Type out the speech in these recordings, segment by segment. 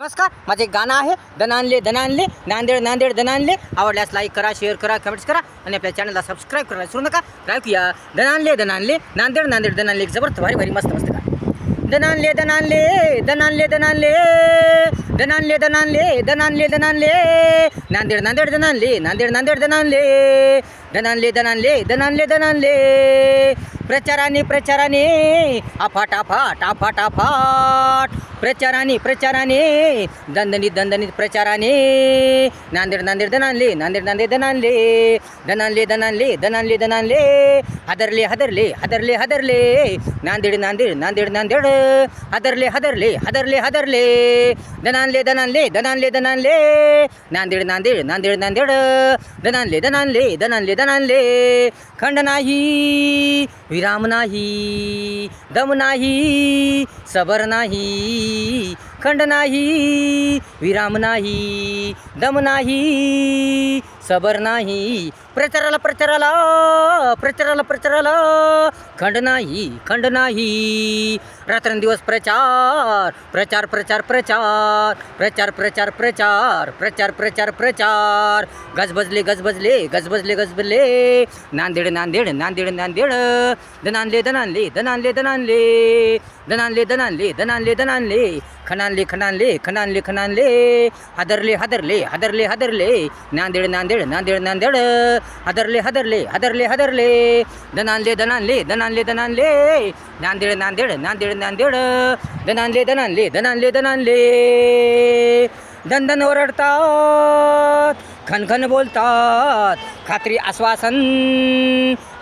नमस्कार माझे एक गाणं आहे दनानले धनानले नांदेड नांदेड धनानले आवडल्यास लाईक करा शेअर करा कमेंट्स करा आणि आपल्या चॅनलला सबस्क्राईब करायला विसरू नका ऐकूया दनानले धनानले नांदेड नांदेड धनानले एक जबरदस्त भारी भारी मस्त मस्त गाणं धनानले धनानले धनानले धनानले धनानले धनानले धनानले धनानले नांदेड नांदेड धनानले नांदेड नांदेड दनानले धनानले दनानले धनानले धनानले प्रचाराने प्रचाराने आफाट आफाट आफाट आफाट प्रचाराने प्रचाराने दणदणीत दणदणीत प्रचाराने. नांदेड नांदेड दनानले नांदेड नांदेड दनानले दनानले दनानले दनानले दनानले हादरले हादरले हादरले हादरले. नांदेड नांदेड नांदेड नांदेड. हादरले हादरले हादरले हादरले. दनानले दनानले दनानले दनानले नांदेड नांदेड नांदेड नांदेड. दनानले दनानले दनानले दणानले खंड नाही. विराम नाही दम नाही सबर नाही खंड नाही विराम नाही दम नाही सबर नाही प्रचाराला प्रचाराला प्रचाराला प्रचाराला. खंड नाही खंड नाही. रात्रंदिवस प्रचार प्रचार प्रचार प्रचार. प्रचार प्रचार प्रचार प्रचार प्रचार प्रचार. गजबजले गजबजले गजबजले गजबजले नांदेड नांदेड नांदेड नांदेड. दनानले दनानले दनानले दनानले. दनानले दनानले दनानले दनानले. खणानले खणानले खणानले खणानले हादरले हादरले हादरले हादरले. नांदेड नांदेड नांदेड नांदेड नांदेड. हदरले हदरले हदरले हदरले. धनानले धनानले धनानले धनानले नांदेड नांदेड नांदेड नांदेड. धनानले धनानले धनानले धनानले दंदन ओरडतात. खनखन बोलतात. खात्री, आश्वासन,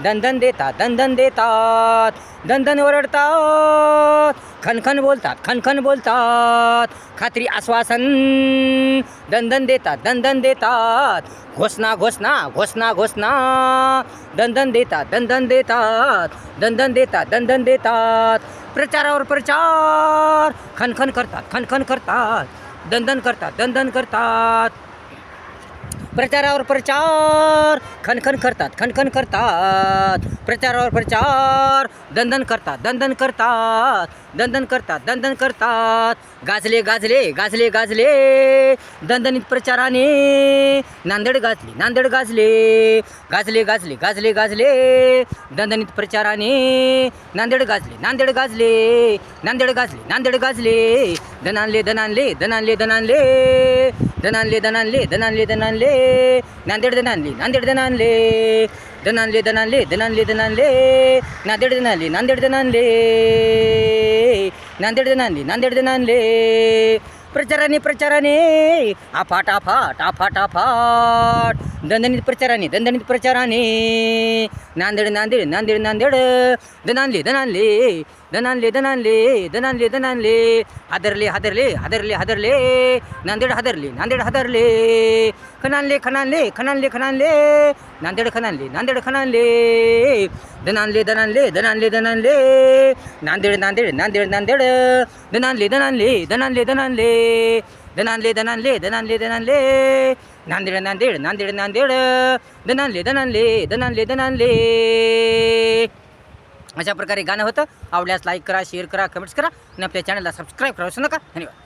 दंदन देतात दंदन देतात. दंदन ओरडतात. खनखन बोलतात खनखन बोलतात. खात्री, आश्वासन, दंदन देतात दंदन देतात. घोषणा घोषणा घोषणा घोषणा. दंदन देतात दंदन देतात. दंदन देतात दंदन देतात. प्रचारावर प्रचार. खनखन करतात खनखन करतात. दंदन करतात दंदन करतात. प्रचारावर प्रचार. खनखन करतात खनखन करतात. प्रचारावर प्रचार. दंदन करतात दंदन करतात. दंदन करतात दंदन करतात. गाजले गाजले गाजले गाजले. दंदनीत प्रचाराने नांदेड गाजले नांदेड गाजले. गाजले गाजले गाजले गाजले. दंदनीत प्रचाराने नांदेड गाजले नांदेड गाजले. नांदेड गाजले नांदेड गाजले. दनानले दनानले दनानले दनानले दनानले दनानले दनानले दनानले नांदेड दनानले नांदेड दनानले दनानले दनानले दनानले दनानले नांदेड दनानले नांदेड दनानले नांदेड दनानले नांदेड दनानले प्रचाराने प्रचाराने. आफाट आफाट आफाट आफाट. दणदणीत प्रचाराने दणदणीत प्रचाराने. नांदेड नांदेड नांदेड नांदेड. दनानले दनानले दनानले दनानले दनानले दनानले हादरले हादरले हादरले हादरले. नांदेड हादरले नांदेड हादरले. खणानले खणानले खणानले खणानले. नांदेड खणानले नांदेड खणानले. धनानले धनानले धनानले धनानले नांदेड नांदेड नांदेड नांदेड. धनानले धनानले धनानले धनानले धनानले धनानले धनानले धनानले नांदेड नांदेड नांदेड नांदेड. धनानले धनानले धनानले धनानले अशा प्रकारे गाणं होतं. आवडल्यास लाईक करा शेअर करा कमेंट्स करा. आणि आपल्या चॅनलला सबस्क्राईब करा विसरू नका. धन्यवाद.